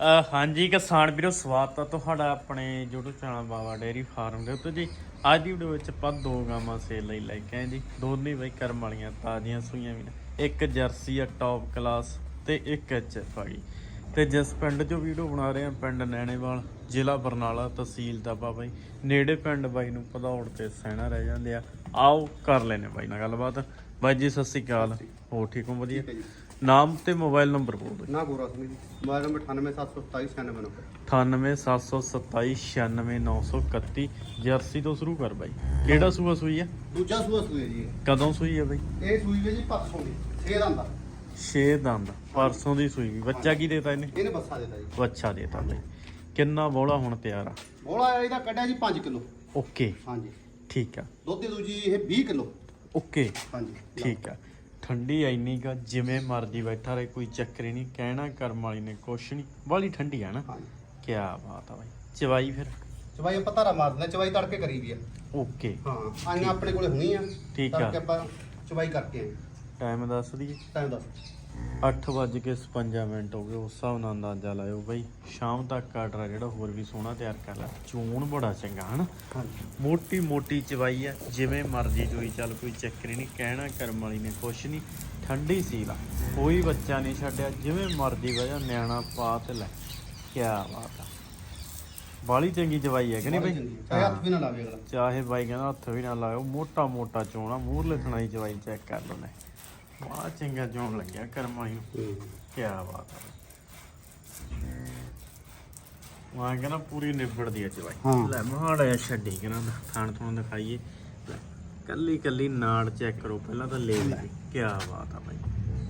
ਹਾਂਜੀ ਕਿਸਾਨ ਵੀਰੋ ਸਵਾਗਤ ਹੈ ਤੁਹਾਡਾ ਆਪਣੇ YouTube channel Baba dairy farm ਦੇ ਉੱਤੇ ਜੀ। ਅੱਜ ਦੀ ਵੀਡੀਓ ਵਿੱਚ ਆਪਾਂ ਦੋ ਗਾਵਾਂ ਸੇਲ ਲਈ ਲੈ ਕੇ ਆਏ ਜੀ। ਦੋਨੇ ਬਈ ਕਰਮ ਵਾਲੀਆਂ ਤਾਜ਼ੀਆਂ ਸੂਈਆਂ ਵੀ ਨੇ। ਇੱਕ ਜਰਸੀ ਆ ਟੌਪ ਕਲਾਸ ਤੇ ਇੱਕ ਐਚਐਫ ਆ ਗਈ। ਤੇ ਜਿਸ ਪਿੰਡ 'ਚੋਂ ਵੀਡੀਓ ਬਣਾ ਰਹੇ ਆ ਪਿੰਡ ਨੈਣੇਵਾਲ ਜ਼ਿਲ੍ਹਾ ਬਰਨਾਲਾ ਤਹਿਸੀਲ ਦਾ ਬਾਬਾ ਜੀ ਨੇੜੇ ਪਿੰਡ ਬਾਈ ਨੂੰ ਭਦੌੜ ਤੇ ਸੈਣਾ ਰਹਿ ਜਾਂਦੇ ਆ। ਆਓ ਕਰ ਲੈਨੇ ਬਾਈ ਨਾਲ ਗੱਲਬਾਤ। ਬਾਈ ਜੀ ਸਤਿ ਸ਼੍ਰੀ ਅਕਾਲ। ਹੋ? ਠੀਕ ਹੋ ਵਧੀਆ। ਨਾਮ ਤੇ ਮੋਬਾਈਲ ਨੰਬਰ ਬੋਲ ਦਿਓ। ਨਾ ਗੋਰਾ Singh ji. Mobile number 98727969 9877296931 jersey ਤੋਂ ਸ਼ੁਰੂ ਕਰ ਬਾਈ। ਕਿਹੜਾ ਸੂਆ ਸੂਈ ਆ? ਦੂਜਾ ਸੂਆ ਸੂਏ ਜੀ। ਇਹ। ਕਦੋਂ ਸੂਈ ਆ ਬਾਈ? ਇਹ ਸੂਈ ਵੇ ਜੀ ਪਰਸੋਂ ਦੀ। 6 ਦਾ 6 ਦੰਦ ਪਰਸੋਂ ਦੀ ਸੂਈ ਵੀ। ਬੱਚਾ ਕੀ ਦੇਤਾ ਇਹਨੇ? ਇਹਨੇ ਬੱਸਾ ਦਿੱਤਾ ਜੀ। ਬੱਚਾ ਦੇਤਾ ਬਾਈ। ਕਿੰਨਾ ਬੋਲਾ ਹੁਣ ਤਿਆਰ ਆ? ਬੋਲਾ ਇਹਦਾ ਕੱਢਿਆ ਜੀ 5 ਕਿਲੋ। ਓਕੇ। ਹਾਂਜੀ। ਠੀਕ ਆ। ਦੁੱਧ ਦੀ ਦੂਜੀ ਇਹ 20 ਕਿਲੋ। ਓਕੇ। ਹਾਂਜੀ। ਠੀਕ ਆ। ਠੰਡੀ ਐਨੀ ਕਾ ਜਿਵੇਂ ਮਰਜ਼ੀ ਬੈਠਾ ਰਹੇ ਕੋਈ ਚੱਕਰ ਹੀ ਨਹੀਂ ਕਹਿਣਾ ਕਰਮ ਵਾਲੀ ਨੇ ਕੁਛ ਨਹੀਂ। ਬਾਲੀ ਠੰਡੀ ਆ ਨਾ। ਹਾਂਜੀ। ਕੀ ਬਾਤ ਆ ਬਾਈ। ਚਵਾਈ ਫਿਰ? ਚਵਾਈ ਆਪਾਂ ਧਾਰਾ ਮਾਰ ਦਿੰਦੇ ਚਵਾਈ ਤੜਕੇ ਕਰੀ ਵੀ ਆ। ਓਕੇ। ਹਾਂ ਆਈਆਂ ਆਪਣੇ ਕੋਲੇ ਹੋਣੀ ਆ। ਠੀਕ ਆ। ਤੜਕੇ ਆਪਾਂ ਚਵਾਈ ਕਰਕੇ ਆਏ। ਟਾਈਮ ਦੱਸ ਦਈਏ। ਟਾਈਮ ਦੱਸ। 8:55 ਮਿੰਟ ਹੋ ਗਏ ਉਸ ਹਿਸਾਬ ਨਾਲ ਅੰਦਾਜ਼ਾ ਲਾਇਓ ਬਈ। ਸ਼ਾਮ ਤੱਕ ਆਰਡਰ ਆ ਜਿਹੜਾ ਹੋਰ ਵੀ ਸੋਹਣਾ ਤਿਆਰ ਕਰ ਲੈ। ਚੂਣ ਬੜਾ ਚੰਗਾ ਹਨਾ? ਮੋਟੀ ਮੋਟੀ ਚਵਾਈ ਆ ਜਿਵੇਂ ਮਰਜ਼ੀ ਚੋਈ ਚੱਲ ਕੋਈ ਚੱਕਰ ਨਹੀਂ ਕਹਿਣਾ ਕਰਮ ਵਾਲੀ ਨੇ ਕੁਛ ਨਹੀਂ ਠੰਡੀ ਸੀ ਲਾ ਕੋਈ ਬੱਚਾ ਨਹੀਂ ਛੱਡਿਆ ਜਿਵੇਂ ਮਰਜ਼ੀ ਵਜਾ ਨਿਆਣਾ ਪਾ ਤੇ ਲੈ। ਕੀ ਬਾਤ ਆ। ਬਾਲੀ ਚੰਗੀ ਚਵਾਈ ਹੈ ਕਿ ਨਹੀਂ ਬਈ? ਚਾਹੇ ਹੱਥ ਵੀ ਨਾ ਲਾਵੇ ਅਗਲਾ। ਚਾਹੇ ਬਾਈ ਕਹਿੰਦਾ ਹੱਥ ਵੀ ਨਾ ਲਾਇਓ ਮੋਟਾ ਮੋਟਾ ਚੋਣਾ ਮੂਹਰਲੇ ਥਣਾਈ ਚਵਾਈ ਚੈੱਕ ਕਰ ਲਓ ਨੇ ਬੜਾ ਚੰਗਾ ਚੋਣ ਲੱਗਿਆ ਕਰਮ ਵਾਲੀ ਨੂੰ ਕੀ ਬਾਤ ਹੈ। ਵਾਂ ਕਹਿੰਦਾ ਪੂਰੀ ਨਿਬੜਦੀ ਐ ਚਵਾਈ ਹਾਂ। ਲੈ ਮਹਾੜਾ ਜਿਹਾ ਛੱਡੀ ਕਹਿੰਦਾ ਥਾਣ ਥੋਂ ਦਿਖਾਈਏ। ਲੈ, ਕੱਲੀ ਕੱਲੀ ਨਾੜ ਚੈੱਕ ਕਰੋ ਪਹਿਲਾਂ ਤਾਂ ਲੈ। ਕੀ ਬਾਤ ਆ ਬਾਈ।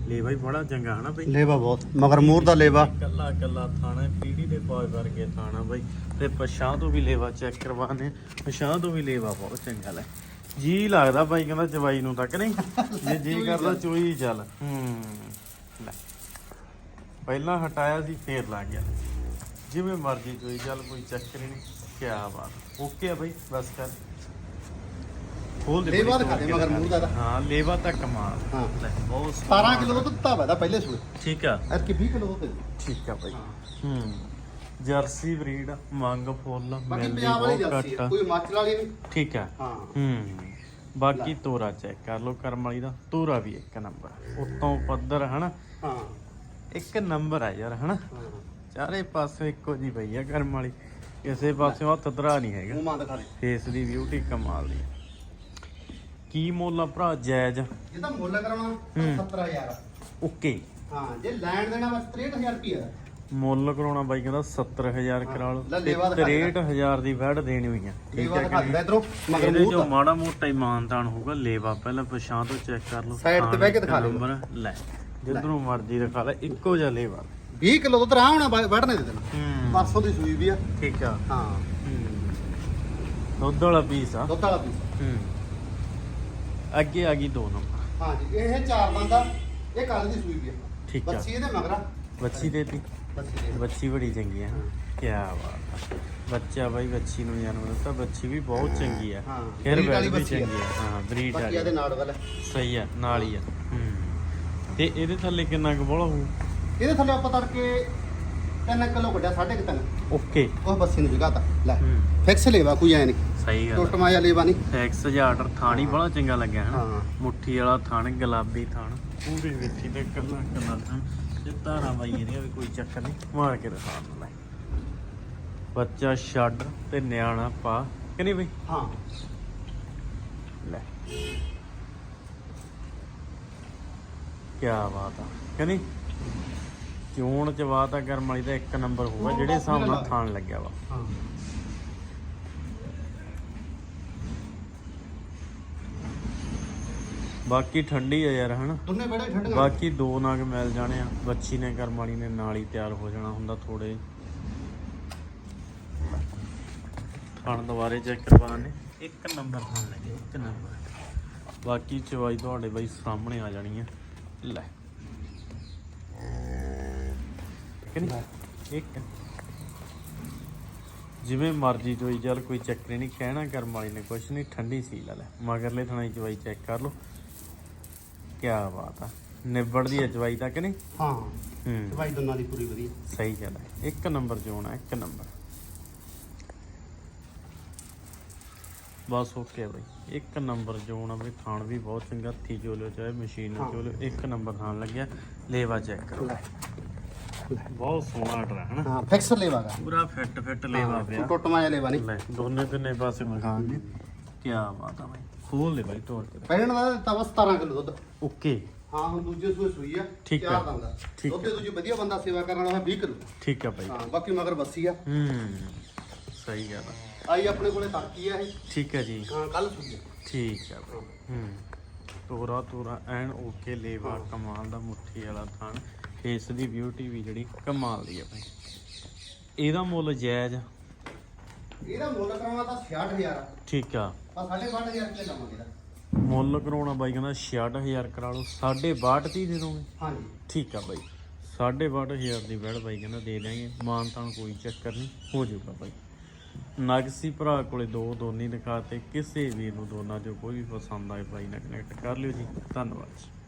ਲੈ ਬਾਈ ਬੜਾ ਚੰਗਾ ਹਨਾ ਬਾਈ? ਲੇਵਾ ਬਹੁਤ ਮਗਰ ਮੂਰ ਦਾ ਲੇਵਾ। ਕੱਲਾ ਕੱਲਾ ਥਾਣਾ ਪੀੜੀ ਦੇ ਪਾਸ ਵਰਗੇ ਥਾਣਾ ਬਾਈ। ਤੇ ਪਛਾਂ ਤੋਂ ਵੀ ਲੇਵਾ ਚੈੱਕ ਕਰਵਾਣੇ ਪਛਾਂ ਤੋਂ ਵੀ ਲੇਵਾ ਬਹੁਤ ਚੰਗਾ ਲੈ। ਜੀ ਲੱਗਦਾ ਬਾਈ ਕਹਿੰਦਾ ਚਵਾਈ ਨੂੰ ਤੱਕ ਨਹੀਂ। ਜੇ ਜੀ ਕਰਦਾ ਚੋਈ ਚੱਲ। ਹੂੰ। ਲੈ। ਪਹਿਲਾਂ ਹਟਾਇਆ ਸੀ ਫੇਰ ਲੱਗ ਗਿਆ। ਜਿਵੇਂ ਮਰਜ਼ੀ ਚੋਈ ਚੱਲ ਕੋਈ ਚੱਕਰ ਨਹੀਂ। ਕੀ ਬਾਤ। ਓਕੇ ਆ ਬਾਈ ਬਸ ਕਰ। ਖੋਲ ਦੇ ਲੇਵਾ ਦਿਖਾ ਦੇ ਮਗਰ ਮੂੰਹ ਦਾ ਇਹਦਾ। ਹਾਂ ਲੇਵਾ ਤਾਂ ਕਮਾਲ। ਹਾਂ। ਲੈ ਬਹੁਤ 17 ਕਿਲੋ ਦੁੱਧ ਦਿੱਤਾ ਵਾ ਇਹਦਾ ਪਹਿਲੇ ਸੂਏ। ਠੀਕ ਆ। ਐਰ ਕਿ 20 ਕਿਲੋ ਦੁੱਧ ਦੇ ਠੀਕ ਆ ਬਾਈ। ਹੂੰ। ਜਰਸੀ ਬਰੀਡ ਮੰਗ ਫੁੱਲ ਬਾਕੀ ਮਿਲਦੀ ਪੰਜਾਬ ਵਾਲੀ ਬਹੁਤ ਜਰਸੀ ਘੱਟ ਕੋਈ ਹਿਮਾਚਲ ਵਾਲੀ ਨਹੀਂ? ਠੀਕ ਹਾਂ। ਹੂੰ। ਬਾਕੀ ਤੋਰਾ ਚੈੱਕ ਕਰ ਲਓ ਕਰਮ ਵਾਲੀ ਦਾ। ਤੋਰਾ ਵੀ ਇੱਕ ਨੰਬਰ ਉਤੋਂ ਪੱਧਰ ਹਨਾ? ਹਾਂ। ਇੱਕ ਨੰਬਰ ਆ ਯਾਰ ਹਨਾ? ਚਾਰੇ ਪਾਸੇ ਇੱਕੋ ਜੀ ਪਈ ਆ ਕਰਮ ਵਾਲੀ। ਕਿਸੇ ਪਾਸਿਓਂ ਹੱਥ ਧਰਾ ਨਹੀਂ ਹੈਗਾ। ਮੂੰਹ ਮਾਂ ਦਿਖਾ ਦੇ ਫੇਸ ਦੀ ਬਿਊਟੀ ਕਮਾਲ ਦੀ ਕੀ ਮੁੱਲ ਆ ਭਰਾ ਜਾਇਜ਼? ਜੇ ਤਾਂ ਮੁੱਲ ਕਰਾਉਣਾ। 70000 ਓਕੇ। ਹਾਂ ਜੇ ਲੈਣ ਦੇਣਾ ਬਸ 63000 ਰੁਪਏ ਮੁੱਲ ਕਰਾਉਣਾ ਬਾਈ ਕਹਿੰਦਾ 70000 ਕਰਾ ਲਓ। ਲੈ ਤੇ ਲੇਵਾ ਦਿਖਾ ਦੇ। 63000 ਦੀ ਵੈੜ ਦੇਣੀ ਹੋਈ ਆ। ਠੀਕ ਲੇਵਾ ਹੈ ਦਿਖਾ ਕਿ ਨਹੀਂ? ਦਿੰਦਾ ਇਧਰੋਂ ਮਗਰ ਇਹਦੇ ਜੋ ਮਾੜਾ ਮੋਟਾ ਇਮਾਨਦਾਨ ਹੋਊਗਾ। ਲੇਵਾ ਪਹਿਲਾਂ ਪਛਾਂ ਤੋਂ ਚੈੱਕ ਕਰ ਲਓ। Side ਤੇ ਬਹਿ ਕੇ ਦਿਖਾ ਲਿਓ। ਨੰਬਰ ਲੈ। ਜਿੱਧਰੋਂ ਮਰਜ਼ੀ ਦਿਖਾ ਲੈ ਇੱਕੋ ਜਿਹਾ ਲੇਵਾ। 20 ਕਿਲੋ ਦੁੱਧ ਰਾਹ ਹੋਣਾ ਵੜਨੇ ਦੇ ਦੇਣਾ। ਹੂੰ। ਪਰਸੋਂ ਦੀ ਸੂਈ ਵੀ ਆ। ਠੀਕ ਆ। ਹਾਂ। ਹੂੰ ਦੁੱਧ ਵਾਲਾ ਪੀਸ ਆ। ਦੁੱਧ ਵਾਲਾ ਪੀਸ ਹੂੰ। ਅੱਗੇ ਆ ਗਈ ਦੋ ਨੰਬਰ। ਹਾਂ ਜੀ ਇਹ ਚਾਰ ਬੰਦਾ ਇਹ ਕੱਲ ਦੀ ਸੂਈ ਵੀ ਆ। ਠੀਕ ਆ। ਬੱਚੀ ਇਹਦੇ ਮਗਰਾ ਬੱਚੀ ਦੇਤੀ। ਬੱਚੀ ਬੜੀ ਚੰਗੀ ਹੈ ਕੀ ਬਾਤ ਬੱਚਾ ਬਾਈ ਬੱਚੀ ਨੂੰ ਜਨਮ ਦਿੱਤਾ ਬੱਚੀ ਵੀ ਬਹੁਤ ਚੰਗੀ ਆ। ਹਾਂ, ਫਿਰ ਵਾਲੀ ਵੀ। ਚੰਗੀ ਆ। ਹਾਂ ਬਰੀਡ ਬਾਕੀ ਵਾਲੀ। ਇਹਦੇ ਨਾਲ ਵਾਲਾ। ਸਹੀ ਆ ਨਾਲ ਹੀ ਆ। ਹੂੰ। ਤੇ ਇਹਦੇ ਥੱਲੇ ਕਿੰਨਾ ਕੁ ਬੋਲਾ ਹੋਊ? ਇਹਦੇ ਥੱਲੇ ਆਪਾਂ ਤੜਕੇ 3 ਕਿਲੋ ਕੱਢਿਆ 3.5 ਓਕੇ। ਉਹ ਬੱਸੀ ਨੂੰ ਜਗਾਤਾ। ਲੈ ਹੂੰ। ਫਿਕਸ ਲੇਵਾ ਕੋਈ ਐ ਨਹੀਂ ਸਹੀ ਗੱਲ ਟੁੱਟ ਮਾਇਆ ਲੇਵਾ ਨਹੀਂ ਐਕਸ ਜਾਟਰ ਥਾਣੀ ਬੜਾ ਚੰਗਾ ਲੱਗਿਆ ਹਨਾ। ਹਾਂ। ਮੁੱਠੀ ਵਾਲਾ ਥਣ ਗੁਲਾਬੀ ਥਣ ਪੂਰੀ ਵਿੱਥੀ ਤੇ ਕੱਲਾ ਕੱਲਾ ਥਣ ਤੇ ਧਾਰਾਂ ਬਾਈ ਇਹਦੀਆਂ ਵੀ ਕੋਈ ਚੱਕਰ ਨਹੀਂ। ਮਾਰ ਕੇ ਦਿਖਾ ਦਿੰਦਾ। ਬੱਚਾ ਛੱਡ ਤੇ ਨਿਆਣਾ ਪਾ। ਕਿ ਨਹੀਂ ਬਈ? ਹਾਂ। ਲੈ। ਕੀ ਬਾਤ ਆ। ਕਿ ਨਹੀਂ? ਚੋਣ ਚ ਬਾਤ ਆ ਕਰਮ ਵਾਲੀ ਦਾ ਇੱਕ ਨੰਬਰ ਹੋਊਗਾ ਜਿਹੜੇ ਹਿਸਾਬ ਨਾਲ ਥਾਣ ਲੱਗਿਆ ਵਾ। ਹਾਂ। ਬਾਕੀ ਠੰਡੀ ਆ ਯਾਰ ਹਨਾ? ਦੋਨੇ ਬੜੇ ਬਾਕੀ ਦੋ ਨਗ ਮਿਲ ਜਾਣੇ ਆ। ਬੱਚੀ ਨੇ ਕਰਮ ਵਾਲੀ ਨੇ ਨਾਲ ਹੀ ਤਿਆਰ ਹੋ ਜਾਣਾ ਹੁੰਦਾ ਥੋੜੇ ਖਾਣ ਦੁਬਾਰੇ ਚੈੱਕ ਕਰਵਾਣੇ ਇੱਕ ਨੰਬਰ ਖਾਣ ਲੱਗੇ ਇੱਕ ਨੰਬਰ। ਬਾਕੀ ਚਵਾਈ ਤੁਹਾਡੇ ਬਾਈ ਸਾਹਮਣੇ ਆ ਜਾਣੀ ਹੈ ਲੈ। ਕਿ ਨਹੀਂ ਇੱਕ। ਜਿਵੇਂ ਮਰਜ਼ੀ ਚੋਈ ਚੱਲ ਕੋਈ ਚੱਕਰ ਨਹੀਂ। ਕਹਿਣਾ ਕਰਮ ਵਾਲੀ ਨੇ ਕੁਛ ਨਹੀਂ ਠੰਡੀ ਸੀ ਲੈ ਲੈ। ਮਗਰਲੇ ਥਣਾਈ ਚਵਾਈ ਚੈੱਕ ਕਰ ਲਓ। ਕੀ ਬਾਤ ਆ। ਨਿਬੜਦੀ ਹੈ ਜਵਾਈ ਤੱਕ ਨਹੀਂ? ਹਾਂ ਹੂੰ। ਦੋਨਾਂ ਦੀ ਪੂਰੀ ਵਧੀਆ। ਸਹੀ ਗੱਲ ਹੈ ਇੱਕ ਨੰਬਰ ਜੋਣਾ ਇੱਕ ਨੰਬਰ। ਬਸ ਓਕੇ ਬਈ। ਇੱਕ ਨੰਬਰ ਜੋਣਾ ਬਈ ਥਾਣ ਵੀ ਬਹੁਤ ਚੰਗਾ ਹੱਥੀ ਚੋਲਿਓ ਚਾਹੇ ਮਸ਼ੀਨ ਨਾਲ ਹਾਂ। ਚੋਲਿਓ ਇੱਕ ਨੰਬਰ ਥਾਣ ਲੱਗਿਆ ਲੇਵਾ ਚੈੱਕ ਕਰੋ। ਲੈ। ਬਹੁਤ ਸੋਹਣਾ ਆਰਡਰ ਹੈ ਹਨਾ? ਹਾਂ ਫਿਕਸ ਲੇਵਾਗਾ ਪੂਰਾ ਫਿੱਟ ਫਿੱਟ ਲੇਵਾ ਪਿਆ। ਟੁੱਟ ਮਾਇਆ ਲੇਵਾ ਨਹੀਂ। ਦੋਨੇ ਤਿੰਨੇ ਪਾਸੇ ਮਕਾਨ ਨੇ ਕੀ ਬਾਤ ਆ ਬਈ। ਖੋਲ ਲੈ ਬਈ ਤੋੜ ਕੇ ਪਹਿਣ ਦਾ ਦਿੱਤਾ ਵਾ 17 ਕਿਲੋ ਦੁੱਧ। ਓਕੇ। ਹਾਂ ਹੁਣ ਦੂਜੇ ਸੂਏ ਸੂਈ ਆ ਠੀਕ ਆ। ਦੰਦਾ ਠੀਕ ਦੁੱਧ ਦੇ ਦੂਜੇ ਵਧੀਆ ਬੰਦਾ ਸੇਵਾ ਕਰਨ ਵਾਲਾ 20 ਕਿਲੋ। ਠੀਕ ਆ ਬਈ। ਹਾਂ ਬਾਕੀ ਮਗਰ ਬੱਸੀ ਆ। ਹੂੰ ਸਹੀ ਗੱਲ ਆ। ਆਈ ਆਪਣੇ ਕੋਲੇ ਤੜਕੀ ਆ ਇਹ। ਠੀਕ ਹੈ ਜੀ। ਹਾਂ ਕੱਲ ਸੂਈ ਆ। ਠੀਕ ਬਈ। ਹੂੰ ਤੋਰਾ ਤੋਰਾ ਐਨ ਓਕੇ ਲੇਵਾ ਕਮਾਲ ਦਾ ਮੁੱਠੀ ਵਾਲਾ ਥਣ ਫੇਸ ਦੀ ਬਿਊਟੀ ਵੀ ਜਿਹੜੀ ਕਮਾਲ ਦੀ ਹੈ ਭਾਈ ਇਹਦਾ ਮੁੱਲ ਜਾਇਜ਼ ਆ। ਇਹਦਾ ਮੁੱਲ ਕਰਾਉਣਾ ਤਾਂ 66000 ਆ। ਠੀਕ ਆ। ਆ 65000 ਰੁਪਏ ਲਵਾਂਗੇ ਇਹਦਾ। ਮੁੱਲ ਕਰਾਉਣਾ ਬਾਈ ਕਹਿੰਦਾ 66000 ਕਰਾ ਲਓ 62 ਦੀ ਦੇ ਦੋਗੇ? ਹਾਂਜੀ। ਠੀਕ ਆ ਬਾਈ। 62000 ਦੀ ਬੈੜ ਬਾਈ ਕਹਿੰਦਾ ਦੇ ਦਾਂਗੇ ਮਾਨ ਤਾਂ ਕੋਈ ਚੱਕਰ ਨਹੀਂ ਹੋ ਜਾਊਗਾ ਬਾਈ। ਨਗਸੀ ਭਰਾ ਕੋਲੇ ਦੋ ਦੋਨੀ ਦਿਖਾਤੇ ਕਿਸੇ ਵੀ ਨੂੰ ਦੋਨਾਂ ਚੋਂ ਕੋਈ ਵੀ ਪਸੰਦ ਆਏ ਬਾਈ ਨਾਲ ਕਨੈਕਟ ਕਰ ਲਿਓ ਜੀ। ਧੰਨਵਾਦ ਜੀ।